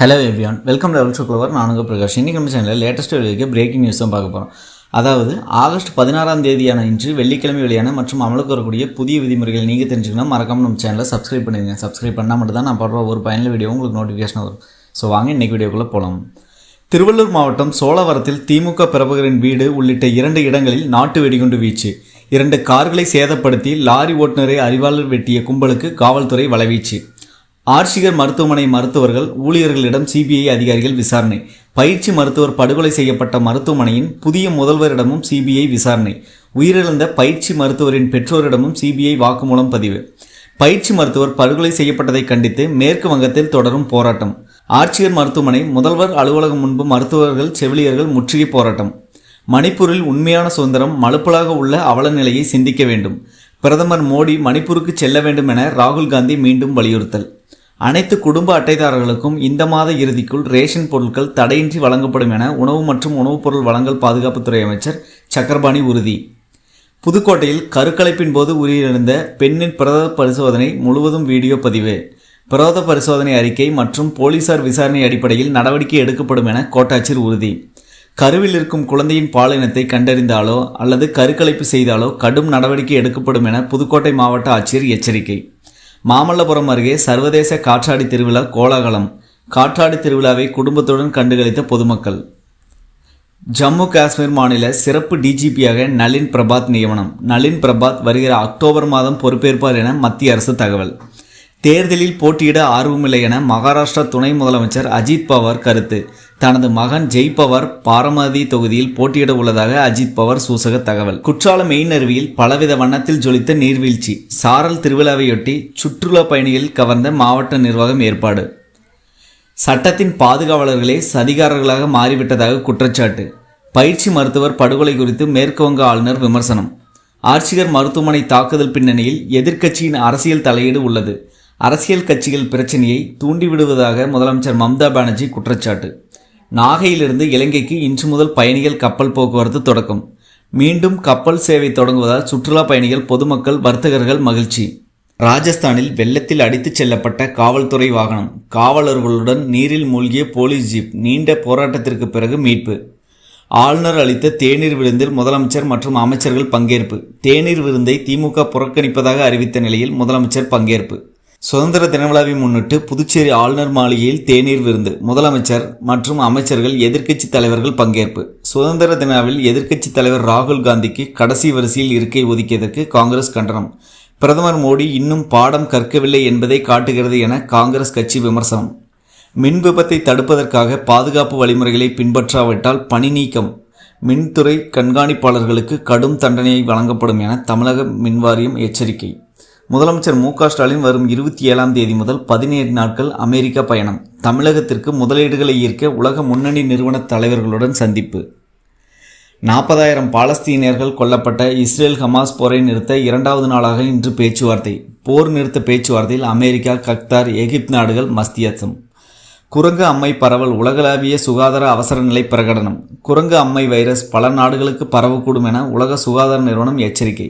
Hello everyone welcome level to clover நானுங்க பிரகாஷ். இன்றைக்கி நம்ம சேனலில் லேட்டஸ்ட் வெளியே பிரேக்கிங் நியூஸ் தான் பார்க்க போகிறோம் அதாவது ஆகஸ்ட் பதினாறாம் தேதியான இன்று வெள்ளிக்கிழமை வெளியான மற்றும் அமலுக்கு வரக்கூடிய புதிய விதிமுறைகள் நீங்கள் தெரிஞ்சுக்கணும் மறக்காம நம்ம சேனலை சப்ஸ்கிரைப் பண்ணிடுங்க. சப்ஸ்கிரைப் பண்ணால் மட்டும் தான் நான் போடுற ஒரு பயனில் வீடியோ உங்களுக்கு நோட்டிஃபிகேஷன் வரும். ஸோ வாங்க இன்றைக்கி வீடியோக்குள்ளே போகலாம் திருவள்ளூர் மாவட்டம் சோழவரத்தில் திமுக பிரபகரின் வீடு உள்ளிட்ட இரண்டு இடங்களில் நாட்டு வெடிகுண்டு வீச்சு. இரண்டு கார்களை சேதப்படுத்தி லாரி ஓட்டுநரை அறிவாளர் வெட்டிய கும்பலுக்கு காவல்துறை வலைவீச்சு. ஆர்ஷிகர் மருத்துவமனை மருத்துவர்கள் ஊழியர்களிடம் சிபிஐ அதிகாரிகள் விசாரணை. பயிற்சி மருத்துவர் படுகொலை செய்யப்பட்ட மருத்துவமனையின் புதிய முதல்வரிடமும் சிபிஐ விசாரணை. உயிரிழந்த பயிற்சி மருத்துவரின் பெற்றோரிடமும் சிபிஐ வாக்குமூலம் பதிவு. பயிற்சி மருத்துவர் படுகொலை செய்யப்பட்டதை கண்டித்து மேற்கு வங்கத்தில் தொடரும் போராட்டம். ஆட்சியர் மருத்துவமனை முதல்வர் அலுவலகம் முன்பு மருத்துவர்கள் செவிலியர்கள் முற்றுகை போராட்டம். மணிப்பூரில் உண்மையான சுதந்திரம் மலுப்பலாக உள்ள அவல நிலையை சிந்திக்க வேண்டும். பிரதமர் மோடி மணிப்பூருக்கு செல்ல வேண்டும் என ராகுல் காந்தி மீண்டும் வலியுறுத்தல். அனைத்து குடும்ப அட்டைதாரர்களுக்கும் இந்த மாத இறுதிக்குள் ரேஷன் பொருட்கள் தடையின்றி வழங்கப்படும் என உணவு மற்றும் உணவுப் பொருள் வழங்கல் பாதுகாப்புத்துறை அமைச்சர் சக்கரபாணி உறுதி. புதுக்கோட்டையில் கருக்கலைப்பின் போது உயிரிழந்த பெண்ணின் பிரத பரிசோதனை முழுவதும் வீடியோ பதிவு. பிரத பரிசோதனை அறிக்கை மற்றும் போலீசார் விசாரணை அடிப்படையில் நடவடிக்கை எடுக்கப்படும் என கோட்டாட்சியர் உறுதி. கருவில் இருக்கும் குழந்தையின் பாலினத்தை கண்டறிந்தாலோ அல்லது கருக்கலைப்பு செய்தாலோ கடும் நடவடிக்கை எடுக்கப்படும் என புதுக்கோட்டை மாவட்ட ஆட்சியர் எச்சரிக்கை. மாமல்லபுரம் அருகே சர்வதேச காற்றாடி திருவிழா கோலாகலம். காற்றாடி திருவிழாவை குடும்பத்துடன் கண்டுகளித்த பொதுமக்கள். ஜம்மு காஷ்மீர் மாநில சிறப்பு டிஜிபியாக நளின் பிரபாத் நியமனம். நளின் பிரபாத் வருகிற அக்டோபர் மாதம் பொறுப்பேற்பார் என மத்திய அரசு தகவல். தேர்தலில் போட்டியிட ஆர்வமில்லை என மகாராஷ்டிரா துணை முதலமைச்சர் அஜித் பவார் கருத்து. தனது மகன் ஜெய் பவார் பாரமதி தொகுதியில் போட்டியிட உள்ளதாக அஜித் பவார் சூசக தகவல். குற்றாலம் மெயின் பலவித வண்ணத்தில் ஜொலித்த நீர்வீழ்ச்சி. சாரல் திருவிழாவையொட்டி சுற்றுலா பயணிகள் கவர்ந்த மாவட்ட நிர்வாகம் ஏற்பாடு. சட்டத்தின் பாதுகாவலர்களே சதிகாரர்களாக மாறிவிட்டதாக குற்றச்சாட்டு. பயிற்சி மருத்துவர் படுகொலை குறித்து மேற்குவங்க ஆளுநர் விமர்சனம். ஆட்சியர் மருத்துவமனை தாக்குதல் பின்னணியில் எதிர்க்கட்சியின் அரசியல் தலையீடு உள்ளது. அரசியல் கட்சிகள் பிரச்சனையை தூண்டிவிடுவதாக முதலமைச்சர் மம்தா பானர்ஜி குற்றச்சாட்டு. நாகையிலிருந்து இலங்கைக்கு இன்று முதல் பயணிகள் கப்பல் போக்குவரத்து தொடக்கம். மீண்டும் கப்பல் சேவை தொடங்குவதால் சுற்றுலா பயணிகள் பொதுமக்கள் வர்த்தகர்கள் மகிழ்ச்சி. ராஜஸ்தானில் வெள்ளத்தில் அடித்துச் செல்லப்பட்ட காவல்துறை வாகனம் காவலர்களுடன் நீரில் மூழ்கிய போலீஸ் ஜீப் நீண்ட போராட்டத்திற்கு பிறகு மீட்பு. ஆளுநர் அளித்த தேநீர் விருந்தில் முதலமைச்சர் மற்றும் அமைச்சர்கள் பங்கேற்பு. தேநீர் விருந்தை திமுக புறக்கணிப்பதாக அறிவித்த நிலையில் முதலமைச்சர் பங்கேற்பு. சுதந்திர தினவிழாவை முன்னிட்டு புதுச்சேரி ஆளுநர் மாளிகையில் தேநீர் விருந்து. முதலமைச்சர் மற்றும் அமைச்சர்கள் எதிர்க்கட்சி தலைவர்கள் பங்கேற்பு. சுதந்திர தினாவில் எதிர்க்கட்சி தலைவர் ராகுல் காந்திக்கு கடைசி வரிசையில் இருக்கை ஒதுக்கியதற்கு காங்கிரஸ் கண்டனம். பிரதமர் மோடி இன்னும் பாடம் கற்கவில்லை என்பதை காட்டுகிறது என காங்கிரஸ் கட்சி விமர்சனம். மின் விபத்தை தடுப்பதற்காக பாதுகாப்பு வழிமுறைகளை பின்பற்றாவிட்டால் பணி நீக்கம். மின்துறை கண்காணிப்பாளர்களுக்கு கடும் தண்டனை வழங்கப்படும் என தமிழக மின்வாரியம் எச்சரிக்கை. முதலமைச்சர் மு ஸ்டாலின் வரும் இருபத்தி ஏழாம் தேதி முதல் பதினேழு நாட்கள் அமெரிக்கா பயணம். தமிழகத்திற்கு முதலீடுகளை ஈர்க்க உலக முன்னணி நிறுவன தலைவர்களுடன் சந்திப்பு. நாற்பதாயிரம் பாலஸ்தீனியர்கள் கொல்லப்பட்ட இஸ்ரேல் ஹமாஸ் போரை நிறுத்த இரண்டாவது நாளாக இன்று பேச்சுவார்த்தை. போர் நிறுத்த பேச்சுவார்த்தையில் அமெரிக்கா கக்தார் எகிப்து நாடுகள் மஸ்தியத்தம் குரங்கு அம்மை பரவல் உலகளாவிய சுகாதார அவசர நிலை பிரகடனம். குரங்கு அம்மை வைரஸ் பல நாடுகளுக்கு பரவக்கூடும் என உலக சுகாதார நிறுவனம் எச்சரிக்கை.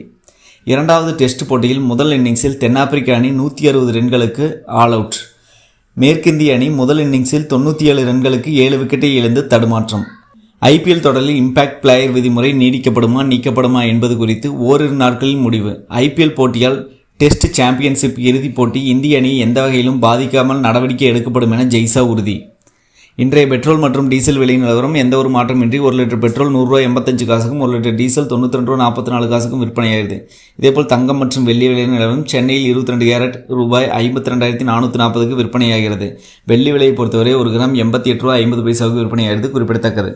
இரண்டாவது டெஸ்ட் போட்டியில் முதல் இன்னிங்ஸில் தென்னாப்பிரிக்க அணி நூற்றி அறுபது ரன்களுக்கு ஆல் அவுட் மேற்கிந்திய அணி முதல் இன்னிங்ஸில் தொண்ணூற்றி ஏழு ரன்களுக்கு ஏழு விக்கெட்டை இழந்து தடுமாற்றம். ஐபிஎல் தொடரில் இம்பாக்ட் பிளேயர் விதிமுறை நீடிக்கப்படுமா நீக்கப்படுமா என்பது குறித்து ஓரிரு நாட்களில் முடிவு. ஐபிஎல் போட்டியால் டெஸ்ட் சாம்பியன்ஷிப் இறுதிப் போட்டி இந்திய அணியை எந்த வகையிலும் பாதிக்காமல் நடவடிக்கை எடுக்கப்படும் என ஜெய்சா உறுதி. இன்றைய பெட்ரோல் மற்றும் டீசல் விலை நிலவரம் எந்த ஒரு மாற்றமின்றி ஒரு லிட்டர் பெட்ரோல் நூறுரூவா எண்பத்தஞ்சு காசுக்கும் ஒரு லிட்டர் டீசல் தொண்ணூற்றி ரெண்டு ரூபா நாற்பத்தி நாலு காசுக்கும் விற்பனையாகிறது இதேபோல் தங்கம் மற்றும் வெள்ளி விலை நிலவரம் சென்னையில் இருபத்தி ரெண்டு கேரட் ரூபாய் ஐம்பத்தி ரெண்டாயிரத்தி நானூற்றி நாற்பதுக்கு விற்பனையாகிறது. வெள்ளி விலையை பொறுத்தவரை ஒரு கிராம் எண்பத்தி எட்டு ரூபா ஐம்பது பைசாவுக்கு விற்பனையாகிறது குறிப்பிடத்தக்கது.